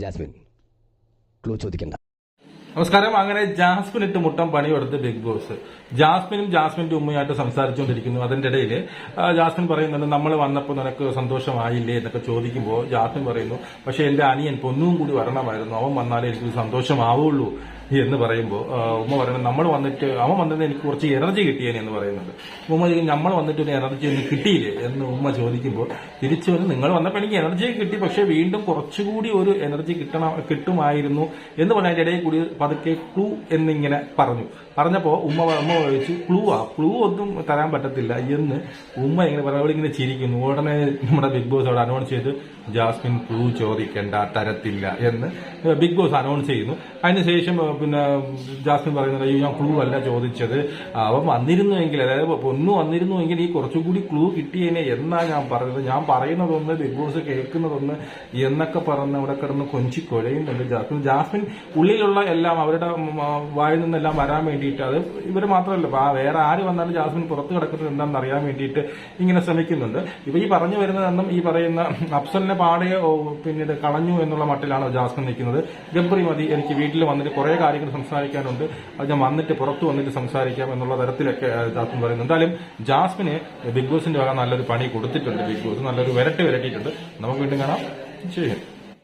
Jasmine clue ചോദിക്കണ്ട. നമസ്കാരം. അങ്ങനെ ജാസ്മിൻ ഇട്ട് മുട്ടം പണിയെടുത്ത് ബിഗ് ബോസ് ജാസ്മിനും ജാസ്മിന്റെ ഉമ്മയായിട്ട് സംസാരിച്ചുകൊണ്ടിരിക്കുന്നു. അതിന്റെ ഇടയിൽ ജാസ്മിൻ പറയുന്നുണ്ട് നമ്മൾ വന്നപ്പോൾ നിനക്ക് സന്തോഷമായില്ലേ? എന്നൊക്കെ ചോദിക്കുമ്പോൾ ജാസ്മിൻ പറയുന്നു പക്ഷെ എന്റെ അനിയൻ പൊന്നും കൂടി വരണമായിരുന്നു. അവൻ വന്നാലേ എനിക്ക് സന്തോഷമാവുള്ളൂ. എന്ന് പറയുമ്പോൾ ഉമ്മ പറയുന്നത് നമ്മൾ വന്നിട്ട് അവൻ വന്നത് എനിക്ക് കുറച്ച് എനർജി കിട്ടിയേനെ എന്ന് പറയുന്നുണ്ട്. ഉമ്മ നമ്മൾ വന്നിട്ട് ഒരു എനർജി ഒന്നും കിട്ടിയില്ലേ? എന്ന് ഉമ്മ ചോദിക്കുമ്പോൾ തിരിച്ചു വന്ന് നിങ്ങൾ വന്നപ്പോൾ എനിക്ക് എനർജി കിട്ടി പക്ഷെ വീണ്ടും കുറച്ചുകൂടി ഒരു എനർജി കിട്ടണം കിട്ടുമായിരുന്നു. എന്ന് പറഞ്ഞ ഇടയിൽ കൂടി പതുക്കെ ക്ലൂ എന്നിങ്ങനെ പറഞ്ഞു. പറഞ്ഞപ്പോൾ ഉമ്മ ഉമ്മ ചോദിച്ചു ക്ലൂ ആ? ക്ലൂ ഒന്നും തരാൻ പറ്റത്തില്ല. എന്ന് ഉമ്മ ഇങ്ങനെ പറയുമ്പോൾ ഇങ്ങനെ ചിരിക്കുന്നു. ഉടനെ നമ്മുടെ ബിഗ് ബോസ് അവിടെ അനൗൺസ് ചെയ്ത് ജാസ്മിൻ ക്ലൂ ചോദിക്കേണ്ട തരത്തില്ല. എന്ന് ബിഗ് ബോസ് അനൗൺസ് ചെയ്യുന്നു. അതിനുശേഷം പിന്നെ ജാസ്മിൻ പറയുന്നത് അയ്യോ ഞാൻ ക്ലൂ അല്ല ചോദിച്ചത്. അവൻ വന്നിരുന്നുവെങ്കിൽ അതായത് പൊന്നു വന്നിരുന്നുവെങ്കിൽ ഈ കുറച്ചുകൂടി ക്ലൂ കിട്ടിയേനെ എന്നാ ഞാൻ പറഞ്ഞത്. ഞാൻ പറയുന്നതൊന്ന് ബിഗ് ബോസ് കേൾക്കുന്നതൊന്ന് എന്നൊക്കെ പറഞ്ഞ് അവിടെ കിടന്ന് കൊഞ്ചി കുഴയുന്നുണ്ട് ജാസ്മിൻ. ജാസ്മിൻ ഉള്ളിലുള്ള എല്ലാം അവരുടെ വായിൽ നിന്നെല്ലാം വരാൻ വേണ്ടിയിട്ട് അത് ഇവർ മാത്രമല്ല വേറെ ആര് വന്നാലും ജാസ്മിൻ പുറത്ത് കിടക്കുന്നത് എന്താണെന്ന് അറിയാൻ വേണ്ടിയിട്ട് ഇങ്ങനെ ശ്രമിക്കുന്നുണ്ട്. ഇപ്പൊ ഈ പറഞ്ഞു വരുന്നതെന്നും ഈ പറയുന്ന അഫ്സലിനെ പാടെ പിന്നീട് കളഞ്ഞു എന്നുള്ള മട്ടിലാണ് ജാസ്മിൻ നിൽക്കുന്നത്. ഗബ്രി മതി എനിക്ക് വീട്ടിൽ വന്നിട്ട് കുറെ കാര്യങ്ങൾ സംസാരിക്കാനുണ്ട്. അത് ഞാൻ വന്നിട്ട് പുറത്തു വന്നിട്ട് സംസാരിക്കാം എന്നുള്ള തരത്തിലൊക്കെ ജാസ്മിൻ പറയുന്നു. എന്തായാലും ജാസ്മിന് ബിഗ് ബോസിന്റെ വക നല്ലൊരു പണി കൊടുത്തിട്ടുണ്ട് ബിഗ് ബോസ്. നല്ലൊരു വിരട്ടി വിരട്ടിയിട്ടുണ്ട്. നമുക്ക് വീണ്ടും കാണാം. ശരി